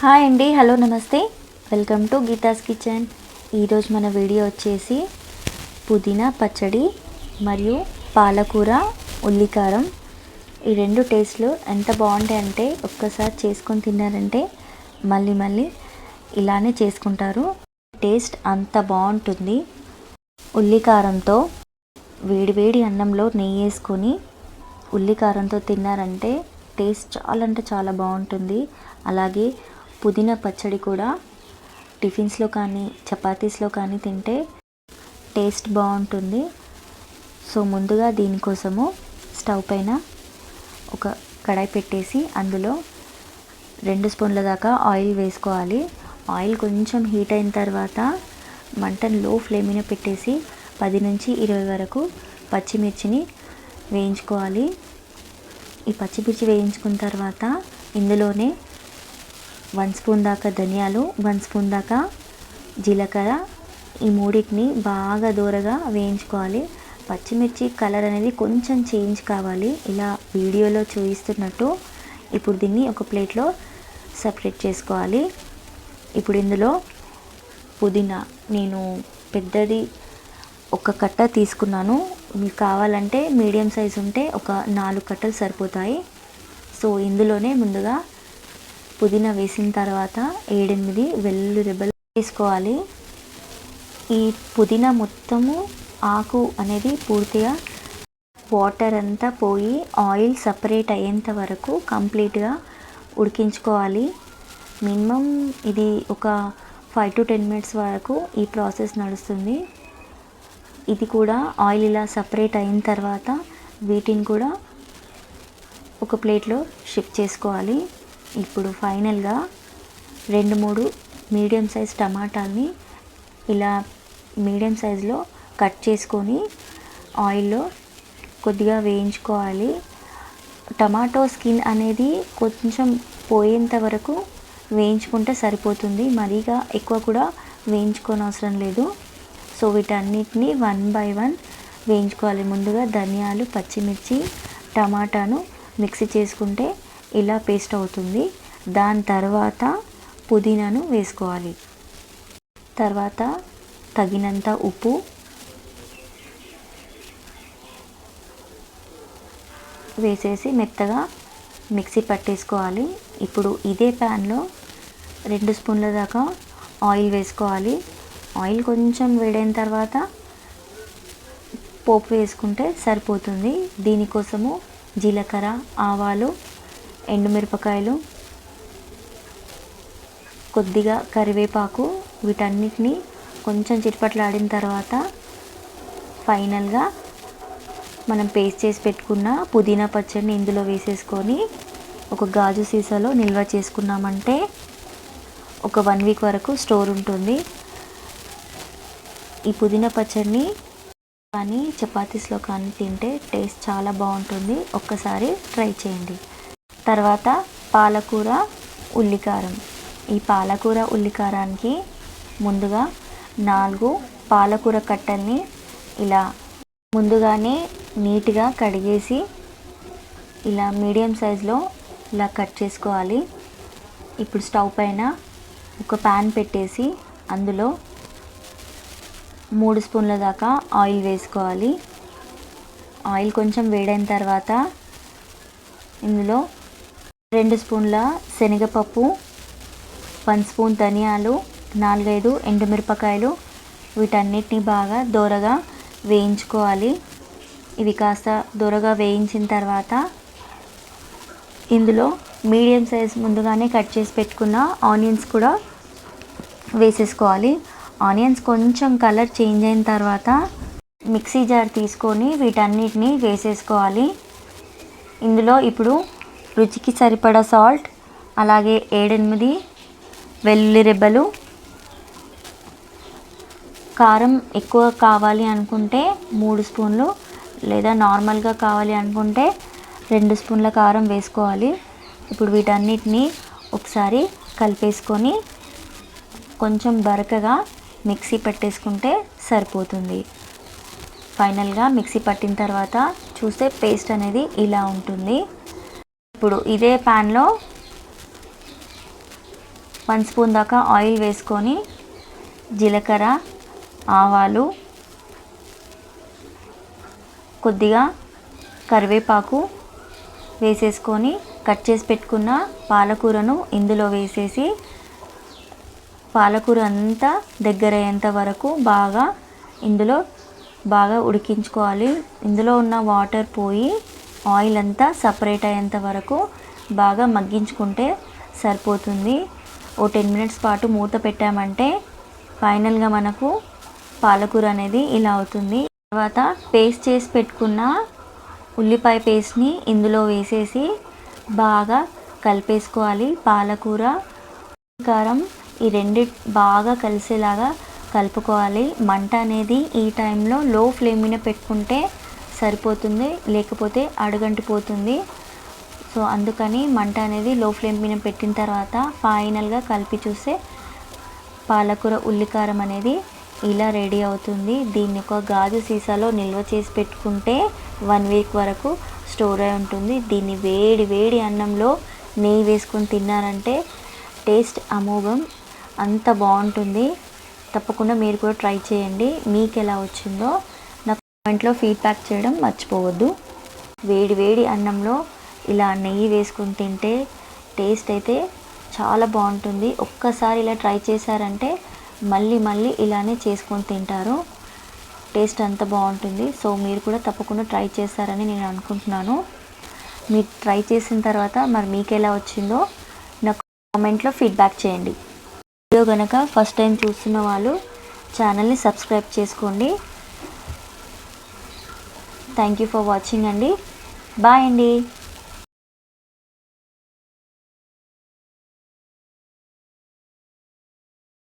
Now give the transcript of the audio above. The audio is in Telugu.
హాయ్ అండి హలో నమస్తే. Welcome to Geetha's kitchen. ఈరోజు మన వీడియో వచ్చేసి పుదీనా పచ్చడి మరియు పాలకూర ఉల్లికారం. ఈ రెండు టేస్ట్లు ఎంత బాగుంటాయి అంటే ఒక్కసారి చేసుకొని తిన్నారంటే మళ్ళీ మళ్ళీ ఇలానే చేసుకుంటారు. టేస్ట్ అంత బాగుంటుంది. ఉల్లికారంతో వేడివేడి అన్నంలో నెయ్యి వేసుకొని ఉల్లికారంతో తిన్నారంటే టేస్ట్ చాలా అంటే చాలా బాగుంటుంది. అలాగే పుదీనా పచ్చడి కూడా టిఫిన్స్లో కానీ చపాతీస్లో కానీ తింటే టేస్ట్ బాగుంటుంది. సో ముందుగా దీనికోసము స్టవ్ పైన ఒక కడాయి పెట్టేసి అందులో రెండు స్పూన్ల దాకా ఆయిల్ వేసుకోవాలి. ఆయిల్ కొంచెం హీట్ అయిన తర్వాత మంటను లో ఫ్లేమ్ మీద పెట్టేసి పది నుంచి ఇరవై వరకు పచ్చిమిర్చిని వేయించుకోవాలి. ఈ పచ్చిమిర్చి వేయించుకున్న తర్వాత ఇందులోనే వన్ స్పూన్ దాకా ధనియాలు వన్ స్పూన్ దాకా జీలకర్ర. ఈ మూడింటిని బాగా దూరగా వేయించుకోవాలి. పచ్చిమిర్చి కలర్ అనేది కొంచెం చేంజ్ కావాలి. ఇలా వీడియోలో చూపిస్తున్నట్టు ఇప్పుడు దీన్ని ఒక ప్లేట్లో సపరేట్ చేసుకోవాలి. ఇప్పుడు ఇందులో పుదీనా నేను పెద్దది ఒక కట్ట తీసుకున్నాను. మీకు కావాలంటే మీడియం సైజ్ ఉంటే ఒక నాలుగు కట్టలు సరిపోతాయి. సో ఇందులోనే ముందుగా పుదీనా వేసిన తర్వాత ఏడెనిమిది వెల్లుల్లి రెబ్బలు వేసుకోవాలి. ఈ పుదీనా మొత్తము ఆకు అనేది పూర్తిగా వాటర్ అంతా పోయి ఆయిల్ సపరేట్ అయ్యేంత వరకు కంప్లీట్గా ఉడికించుకోవాలి. మినిమం ఇది ఒక ఫైవ్ టు టెన్ మినిట్స్ వరకు ఈ ప్రాసెస్ నడుస్తుంది. ఇది కూడా ఆయిల్ ఇలా సపరేట్ అయిన తర్వాత వీటిని కూడా ఒక ప్లేట్లో షిఫ్ట్ చేసుకోవాలి. ఇప్పుడు ఫైనల్గా రెండు మూడు మీడియం సైజ్ టమాటాలని ఇలా మీడియం సైజులో కట్ చేసుకొని ఆయిల్లో కొద్దిగా వేయించుకోవాలి. టమాటో స్కిన్ అనేది కొంచెం పోయేంత వరకు వేయించుకుంటే సరిపోతుంది. మరీగా ఎక్కువ కూడా వేయించుకోని అవసరం లేదు. సో వీటన్నిటిని వన్ బై వన్ వేయించుకోవాలి. ముందుగా ధనియాలు పచ్చిమిర్చి టమాటాను మిక్సీ చేసుకుంటే ఇలా పేస్ట్ అవుతుంది. దాని తర్వాత పుదీనాను వేసుకోవాలి. తర్వాత తగినంత ఉప్పు. వేసేసి మెత్తగా మిక్సీ పట్టేసుకోవాలి. ఇప్పుడు ఇదే ప్యాన్లో రెండు స్పూన్ల దాకా ఆయిల్ వేసుకోవాలి. ఆయిల్ కొంచెం వేడైన తర్వాత పోపు వేసుకుంటే సరిపోతుంది. దీనికోసము జీలకర్ర ఆవాలు ఎండుమిరపకాయలు కొద్దిగా కరివేపాకు వీటన్నిటిని కొంచెం చిట్పట్లాడిన తర్వాత ఫైనల్గా మనం పేస్ట్ చేసి పెట్టుకున్న పుదీనా పచ్చడిని ఇందులో వేసేసుకొని ఒక గాజు సీసాలో నిల్వ చేసుకున్నామంటే ఒక వన్ వీక్ వరకు స్టోర్ ఉంటుంది. ఈ పుదీనా పచ్చడిని కానీ చపాతీస్లో కానీ తింటే టేస్ట్ చాలా బాగుంటుంది. ఒక్కసారి ట్రై చేయండి. తర్వాత పాలకూర ఉల్లికారం. ఈ పాలకూర ఉల్లికారానికి ముందుగా నాలుగు పాలకూర కట్టల్ని ఇలా ముందుగానే నీట్గా కడిగేసి ఇలా మీడియం సైజులో ఇలా కట్ చేసుకోవాలి. ఇప్పుడు స్టవ్ పైన ఒక ప్యాన్ పెట్టేసి అందులో మూడు స్పూన్ల దాకా ఆయిల్ వేసుకోవాలి. ఆయిల్ కొంచెం వేడైన తర్వాత ఇందులో రెండు స్పూన్ల శనగపప్పు వన్ స్పూన్ ధనియాలు నాలుగైదు ఎండుమిరపకాయలు. వీటన్నిటిని బాగా దోరగా వేయించుకోవాలి. ఇవి కాస్త దూరగా వేయించిన తర్వాత ఇందులో మీడియం సైజ్ ముందుగానే కట్ చేసి పెట్టుకున్న ఆనియన్స్ కూడా వేసేసుకోవాలి. ఆనియన్స్ కొంచెం కలర్ చేంజ్ అయిన తర్వాత మిక్సీ జార్ తీసుకొని వీటన్నిటిని వేసేసుకోవాలి. ఇందులో ఇప్పుడు రుచికి సరిపడా సాల్ట్ అలాగే ఏడెనిమిది వెల్లుల్లి రెబ్బలు. కారం ఎక్కువ కావాలి అనుకుంటే మూడు స్పూన్లు లేదా నార్మల్గా కావాలి అనుకుంటే రెండు స్పూన్ల కారం వేసుకోవాలి. ఇప్పుడు వీటన్నిటిని ఒకసారి కలిపేసుకొని కొంచెం బరకగా మిక్సీ పెట్టేసుకుంటే సరిపోతుంది. ఫైనల్గా మిక్సీ పట్టిన తర్వాత చూస్తే పేస్ట్ అనేది ఇలా ఉంటుంది. ఇప్పుడు ఇదే ప్యాన్లో వన్ స్పూన్ దాకా ఆయిల్ వేసుకొని జీలకర్ర ఆవాలు కొద్దిగా కరివేపాకు వేసేసుకొని కట్ చేసి పెట్టుకున్న పాలకూరను ఇందులో వేసేసి పాలకూర అంతా దగ్గర అయ్యేంత వరకు బాగా ఇందులో బాగా ఉడికించుకోవాలి. ఇందులో ఉన్న వాటర్ పోయి ఆయిల్ అంతా సపరేట్ అయ్యేంత వరకు బాగా మగ్గించుకుంటే సరిపోతుంది. ఓ టెన్ మినిట్స్ పాటు మూత పెట్టామంటే ఫైనల్గా మనకు పాలకూర అనేది ఇలా అవుతుంది. తర్వాత పేస్ట్ చేసి పెట్టుకున్న ఉల్లిపాయ పేస్ట్ని ఇందులో వేసేసి బాగా కలిపేసుకోవాలి పాలకూర. కారం ఈ రెండు బాగా కలిసేలాగా కలుపుకోవాలి. మంట అనేది ఈ టైంలో లో ఫ్లేమ్ మీద పెట్టుకుంటే సరిపోతుంది లేకపోతే అడుగంటిపోతుంది. సో అందుకని మంట అనేది లో ఫ్లేమ్ మీద పెట్టిన తర్వాత ఫైనల్గా కలిపి చూస్తే పాలకూర ఉల్లికారం అనేది ఇలా రెడీ అవుతుంది. దీన్ని ఒక గాజు సీసాలో నిల్వ చేసి పెట్టుకుంటే వన్ వీక్ వరకు స్టోర్ అయి ఉంటుంది. దీన్ని వేడి వేడి అన్నంలో నెయ్యి వేసుకొని తిన్నారంటే టేస్ట్ అమోఘం అంత బాగుంటుంది. తప్పకుండా మీరు కూడా ట్రై చేయండి. మీకు ఎలా వచ్చిందో ఇంట్లో ఫీడ్బ్యాక్ చేయడం మర్చిపోవద్దు. వేడి వేడి అన్నంలో ఇలా నెయ్యి వేసుకొని తింటే టేస్ట్ అయితే చాలా బాగుంటుంది. ఒక్కసారి ఇలా ట్రై చేశారంటే మళ్ళీ మళ్ళీ ఇలానే చేసుకొని తింటారు. టేస్ట్ అంత బాగుంటుంది. సో మీరు కూడా తప్పకుండా ట్రై చేస్తారని నేను అనుకుంటున్నాను. మీరు ట్రై చేసిన తర్వాత మరి మీకు ఎలా వచ్చిందో నాకు కామెంట్లో ఫీడ్బ్యాక్ చేయండి. వీడియో కనుక ఫస్ట్ టైం చూస్తున్న వాళ్ళు ఛానల్ని సబ్స్క్రైబ్ చేసుకోండి. థ్యాంక్ యూ ఫర్ వాచింగ్ అండి. బాయ్ అండి.